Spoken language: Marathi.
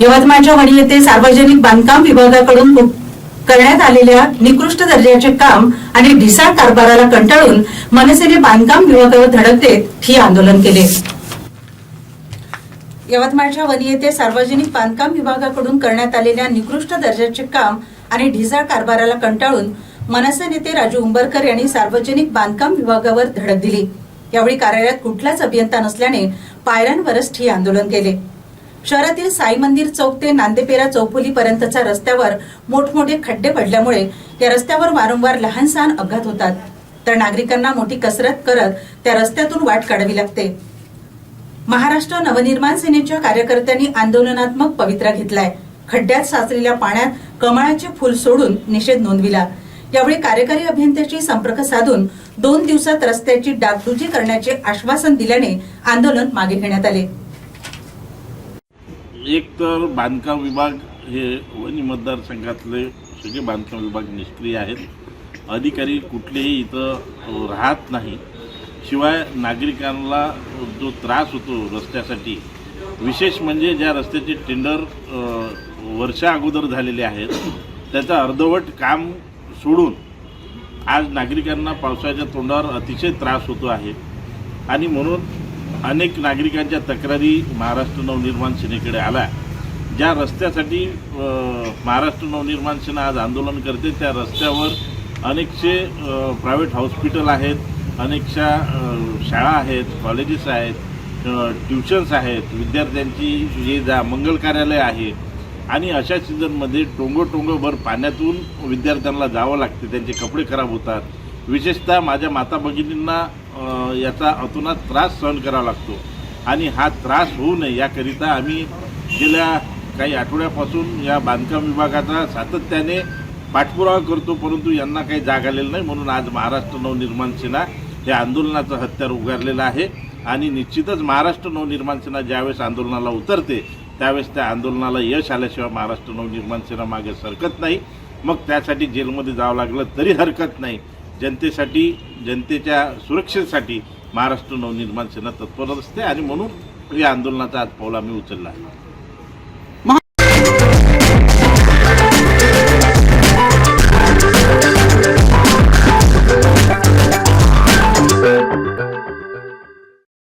यवतमाळच्या वणी येथे सार्वजनिक बांधकाम विभागाकडून करण्यात आलेल्या निकृष्ट दर्जाचे काम आणि ढिसाळ कारभाराला कंटाळून मनसेने बांधकाम विभागावर धडक देत ही आंदोलन केले. यवतमाळच्या वनी येथे सार्वजनिक बांधकाम विभागाकडून करण्यात आलेल्या निकृष्ट दर्जाचे काम आणि ढिसाळ कारभाराला कंटाळून मनसे नेते राजू उंबरकर यांनी सार्वजनिक बांधकाम विभागावर धडक दिली. यावेळी कार्यालयात कुठलाच अभियंता नसल्याने पायऱ्यांवरच ठिय्या आंदोलन केले. शहरातील साई मंदिर चौक ते नांदेपेरा चौफुली पर्यंतच्या रस्त्यावर मोठमोठे खड्डे पडल्यामुळे या रस्त्यावर वारंवार लहान सहान अपघात होतात. तर नागरिकांना मोठी कसरत करत त्या रस्त्यातून वाट काढावी लागते. महाराष्ट्र नवनिर्माण सेनेच्या कार्यकर्त्यांनी आंदोलनात्मक पवित्रा घेतलाय. खड्ड्यात साचलेल्या पाण्यात कमळाचे फुल सोडून निषेध नोंदविला. यावेळी कार्यकारी अभियंत्याशी संपर्क साधून दोन दिवसात रस्त्याची डागडुजी करण्याचे आश्वासन दिल्याने आंदोलन मागे घेण्यात आले. एक तर बांधकाम विभाग हे वणी मतदारसंघातले सगळे बांधकाम विभाग निष्क्रिय आहेत. अधिकारी कुठलेही इथं राहत नाही. शिवाय नागरिकांना जो त्रास होतो रस्त्यासाठी विशेष म्हणजे ज्या रस्त्याचे टेंडर वर्षा अगोदर झालेले आहेत त्याचं अर्धवट काम सोडून आज नागरिकांना पावसाच्या तोंडावर अतिशय त्रास होतो आहे. आणि म्हणून अनेक नागरिकांच्या तक्रारी महाराष्ट्र नवनिर्माण सेनेकडे आल्या. ज्या रस्त्यासाठी महाराष्ट्र नवनिर्माण सेना आज आंदोलन करते त्या रस्त्यावर अनेकशे प्रायव्हेट हॉस्पिटल आहेत अनेकशा शाळा आहेत कॉलेजेस आहेत ट्युशन्स आहेत विद्यार्थ्यांची जे जा मंगल कार्यालय आहे आणि अशा सीझनमध्ये टोंगो टोंगोभर पाण्यातून विद्यार्थ्यांना जावं लागते त्यांचे कपडे खराब होतात. विशेषतः माझ्या माता भगिनींना याचा अतोनात त्रास सहन करावा लागतो. आणि हा त्रास होऊ नये याकरिता आम्ही गेल्या काही आठवड्यापासून या बांधकाम विभागाचा सातत्याने पाठपुरावा करतो परंतु यांना काही जाग आलेलं नाही. म्हणून आज महाराष्ट्र नवनिर्माण सेना हे आंदोलनाचं हत्यार उगारलेलं आहे. आणि निश्चितच महाराष्ट्र नवनिर्माण सेना ज्यावेळेस आंदोलनाला उतरते त्यावेळेस त्या आंदोलनाला यश आल्याशिवाय महाराष्ट्र नवनिर्माण सेना मागे सरकत नाही. मग त्यासाठी जेलमध्ये जावं लागलं तरी हरकत नाही. जनतेसाठी जनतेच्या सुरक्षेसाठी महाराष्ट्र नवनिर्माण सेना तत्पर असते आणि म्हणून या आंदोलनाचा आज पाऊल आम्ही उचलला आहे.